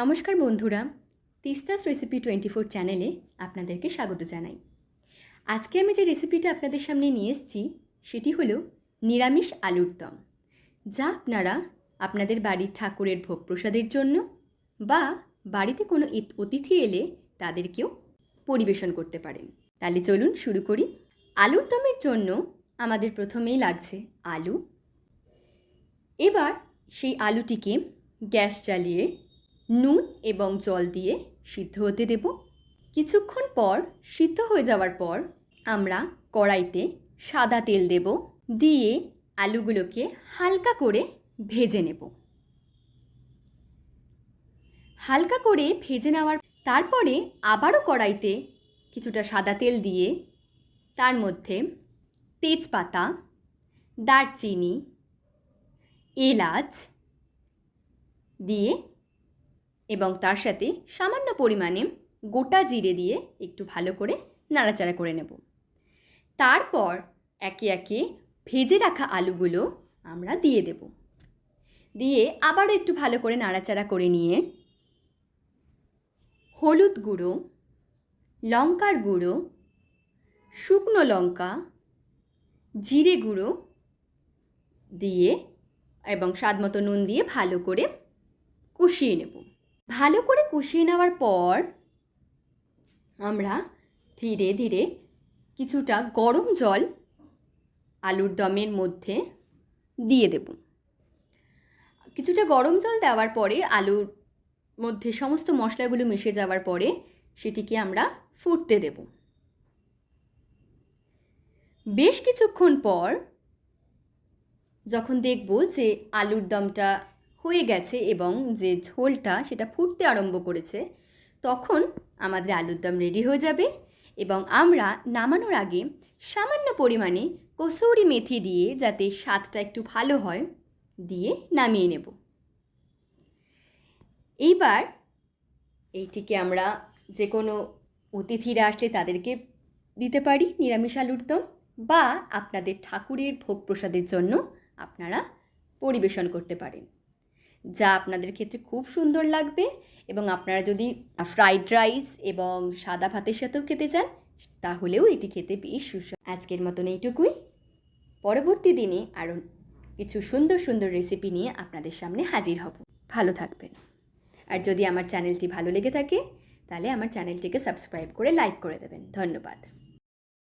নমস্কার বন্ধুরা, তিস্তাস recipe twenty four চ্যানেলে আপনাদেরকে স্বাগত জানাই। আজকে আমি যে রেসিপিটা আপনাদের সামনে নিয়ে এসেছি, সেটি হলো নিরামিষ আলুর দম, যা আপনারা আপনাদের বাড়ির ঠাকুরের ভোগ প্রসাদের জন্য বা বাড়িতে কোনো অতিথি এলে তাদেরকেও পরিবেশন করতে পারেন। তাহলে চলুন শুরু করি। আলুর দমের জন্য আমাদের প্রথমেই লাগছে আলু। এবার সেই আলুটিকে গ্যাস জ্বালিয়ে নুন এবং জল দিয়ে সিদ্ধ হতে দেব। কিছুক্ষণ পর সিদ্ধ হয়ে যাওয়ার পর আমরা কড়াইতে সাদা তেল দেব, দিয়ে আলুগুলোকে হালকা করে ভেজে নেব। হালকা করে ভেজে নেওয়ার তারপরে আবারও কড়াইতে কিছুটা সাদা তেল দিয়ে তার মধ্যে তেজপাতা, দারচিনি, এলাচ দিয়ে এবং তার সাথে সামান্য পরিমাণে গোটা জিরে দিয়ে একটু ভালো করে নাড়াচাড়া করে নেব। তারপর একে একে ভেজে রাখা আলুগুলো আমরা দিয়ে দেব। দিয়ে আবারও একটু ভালো করে নাড়াচাড়া করে নিয়ে হলুদ গুঁড়ো, লঙ্কার গুঁড়ো, শুকনো লঙ্কা, জিরে গুঁড়ো দিয়ে এবং স্বাদ মতো নুন দিয়ে ভালো করে কষিয়ে নেব। ভালো করে কষিয়ে নেওয়ার পর আমরা ধীরে ধীরে কিছুটা গরম জল আলুর দমের মধ্যে দিয়ে দেব। কিছুটা গরম জল দেওয়ার পরে আলুর মধ্যে সমস্ত মশলাগুলো মিশে যাওয়ার পরে সেটিকে আমরা ফুটতে দেব। বেশ কিছুক্ষণ পর যখন দেখব যে আলুর দমটা হয়ে গেছে এবং যে ঝোলটা সেটা ফুটতে আরম্ভ করেছে, তখন আমাদের আলুর দম রেডি হয়ে যাবে এবং আমরা নামানোর আগে সামান্য পরিমাণে কসৌরি মেথি দিয়ে যাতে স্বাদটা একটু ভালো হয়, দিয়ে নামিয়ে নেব। এইবার এইটিকে আমরা যে কোনো অতিথিরা আসলে তাদেরকে দিতে পারি নিরামিষ আলুর দম বা আপনাদের ঠাকুরের ভোগ প্রসাদের জন্য আপনারা পরিবেশন করতে পারেন। যা আপনাদের ক্ষেত্রে খুব সুন্দর লাগবে এবং আপনারা যদি ফ্রাইড রাইস এবং সাদা ভাতের সাথেও খেতে চান, তাহলেও এটি খেতে বেশ সুস্বাদু। আজকের মতন এইটুকুই। পরবর্তী দিনে আরও কিছু সুন্দর সুন্দর রেসিপি নিয়ে আপনাদের সামনে হাজির হব। ভালো থাকবেন। আর যদি আমার চ্যানেলটি ভালো লেগে থাকে, তাহলে আমার চ্যানেলটিকে সাবস্ক্রাইব করে লাইক করে দেবেন। ধন্যবাদ।